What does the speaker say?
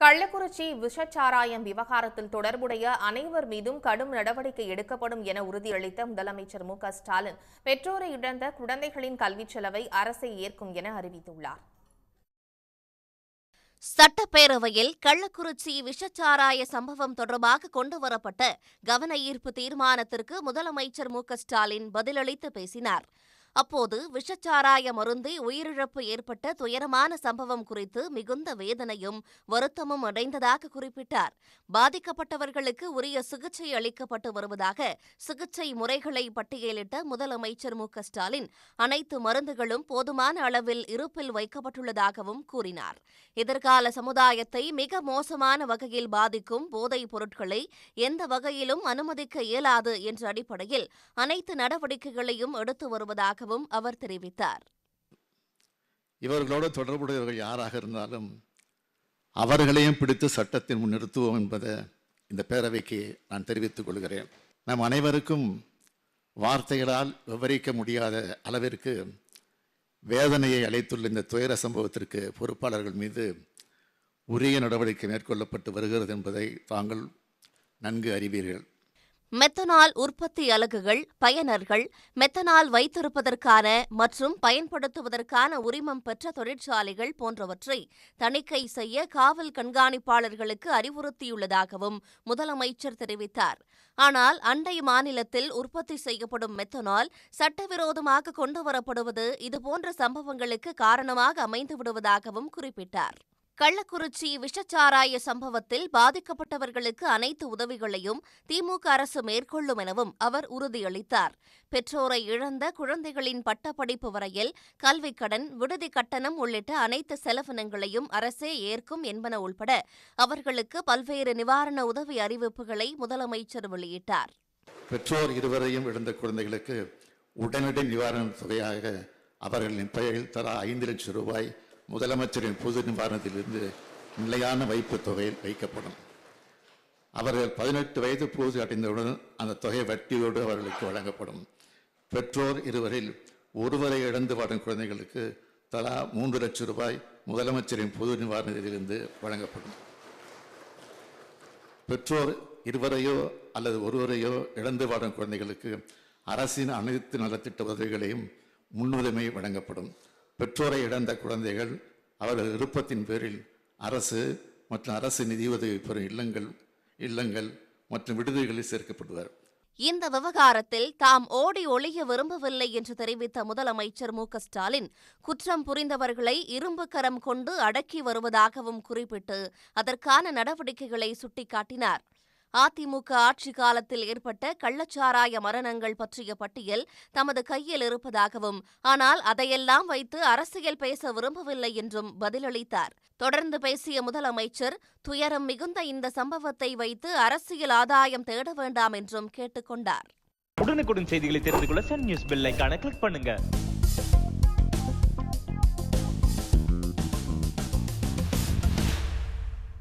கள்ளக்குறிச்சி விஷச்சாராயம் விவகாரத்தில் தொடர்புடைய அனைவர் மீதும் கடும் நடவடிக்கை எடுக்கப்படும் என உறுதியளித்த முதலமைச்சர் மு ஸ்டாலின் பெற்றோரை இழந்த குழந்தைகளின் கல்விச் செலவை அரசே ஏற்கும் என அறிவித்துள்ளார். சட்டப்பேரவையில் கள்ளக்குறிச்சி விஷச்சாராய சம்பவம் தொடர்பாக கொண்டுவரப்பட்ட கவன ஈர்ப்பு தீர்மானத்திற்கு முதலமைச்சர் மு ஸ்டாலின் பதிலளித்து பேசினார். அப்போது விஷச்சாராய மருந்தி உயிரிழப்பு ஏற்பட்ட துயரமான சம்பவம் குறித்து மிகுந்த வேதனையும் வருத்தமும் அடைந்ததாக குறிப்பிட்டார். பாதிக்கப்பட்டவர்களுக்கு உரிய சிகிச்சை அளிக்கப்பட்டு வருவதாக சிகிச்சை முறைகளை பட்டியலிட்ட முதலமைச்சர் மு. ஸ்டாலின் அனைத்து மருந்துகளும் போதுமான அளவில் இருப்பில் வைக்கப்பட்டுள்ளதாகவும் கூறினார். எதிர்கால சமுதாயத்தை மிக மோசமான வகையில் பாதிக்கும் போதைப் பொருட்களை எந்த வகையிலும் அனுமதிக்க இயலாது என்ற அடிப்படையில் அனைத்து நடவடிக்கைகளையும் எடுத்து வருவதாக இருப்பதாகவும் அவர் தெரிவித்தார். இவர்களோடு தொடர்புடையவர்கள் யாராக இருந்தாலும் அவர்களையும் பிடித்து சட்டத்தின் முன் நிறுத்துவோம் என்பதை இந்த பேரவைக்கு நான் தெரிவித்துக் கொள்கிறேன். நம் அனைவருக்கும் வார்த்தைகளால் விவரிக்க முடியாத அளவிற்கு வேதனையை அளித்துள்ள இந்த துயர சம்பவத்திற்கு பொறுப்பாளர்கள் மீது உரிய நடவடிக்கை மேற்கொள்ளப்பட்டு வருகிறது என்பதை தாங்கள் நன்கு அறிவீர்கள். மெத்தனால் உற்பத்தி அலகுகள் பயனர்கள் மெத்தனால் வைத்திருப்பதற்கான மற்றும் பயன்படுத்துவதற்கான உரிமம் பெற்ற தொழிற்சாலைகள் போன்றவற்றை தணிக்கை செய்ய காவல் கண்காணிப்பாளர்களுக்கு அறிவுறுத்தியுள்ளதாகவும் முதலமைச்சர் தெரிவித்தார். ஆனால் அண்டை மாநிலத்தில் உற்பத்தி செய்யப்படும் மெத்தனால் சட்டவிரோதமாக கொண்டுவரப்படுவது இதுபோன்ற சம்பவங்களுக்கு காரணமாக அமைந்துவிடுவதாகவும் குறிப்பிட்டார். கள்ளக்குறிச்சி விஷச்சாராய சம்பவத்தில் பாதிக்கப்பட்டவர்களுக்கு அனைத்து உதவிகளையும் திமுக அரசு மேற்கொள்ளும் எனவும் அவர் உறுதியளித்தார். பெற்றோரை இழந்த குழந்தைகளின் பட்டப்படிப்பு வரையில் கல்விக் கடன் விடுதி கட்டணம் உள்ளிட்ட அனைத்து செலவினங்களையும் அரசே ஏற்கும் என்பன உள்பட அவர்களுக்கு பல்வேறு நிவாரண உதவி அறிவிப்புகளை முதலமைச்சர் வெளியிட்டார். பெற்றோர் இருவரையும் இழந்த குழந்தைகளுக்கு உடனடி நிவாரண தொகையாக அவர்களின் பெயரில் தலா ஐந்து லட்சம் ரூபாய் முதலமைச்சரின் பொது நிவாரணத்திலிருந்து நிலையான வைப்பு தொகையில் வைக்கப்படும். அவர்கள் பதினெட்டு வயது பூஜை அடைந்தவுடன் அந்த தொகை வட்டியோடு அவர்களுக்கு வழங்கப்படும். பெற்றோர் இருவரில் ஒருவரை இழந்து வாடும் குழந்தைகளுக்கு தலா மூன்று லட்சம் ரூபாய் முதலமைச்சரின் பொது நிவாரணத்திலிருந்து வழங்கப்படும். பெற்றோர் இருவரையோ அல்லது ஒருவரையோ இழந்து வாடும் குழந்தைகளுக்கு அரசின் அனைத்து நலத்திட்ட உதவிகளையும் முன்னுரிமை வழங்கப்படும். பெற்றோரை இழந்த குழந்தைகள் அவர்கள் விருப்பத்தின் பேரில் அரசு மற்றும் அரசு நிதியுதவி பெறும் இல்லங்கள் இல்லங்கள் மற்றும் விடுதிகளில் சேர்க்கப்படுவர். இந்த விவகாரத்தில் தாம் ஓடி ஒளிய விரும்பவில்லை என்று தெரிவித்த முதலமைச்சர் மு ஸ்டாலின் குற்றம் புரிந்தவர்களை இரும்பு கரம் கொண்டு அடக்கி வருவதாகவும் குறிப்பிட்டு அதற்கான நடவடிக்கைகளை சுட்டிக்காட்டினார். அதிமுக ஆட்சி காலத்தில் ஏற்பட்ட கள்ளச்சாராய மரணங்கள் பற்றிய பட்டியல் தமது கையில் இருப்பதாகவும் ஆனால் அதையெல்லாம் வைத்து அரசியல் பேச விரும்பவில்லை என்றும் பதிலளித்தார். தொடர்ந்து பேசிய முதலமைச்சர் துயரம் மிகுந்த இந்த சம்பவத்தை வைத்து அரசியல் ஆதாயம் தேட வேண்டாம் என்றும் கேட்டுக்கொண்டார். உடனுக்குடன் செய்திகளை தெரிந்து கொள்ள சன் நியூஸ் பெல் கிளிக் பண்ணுங்க.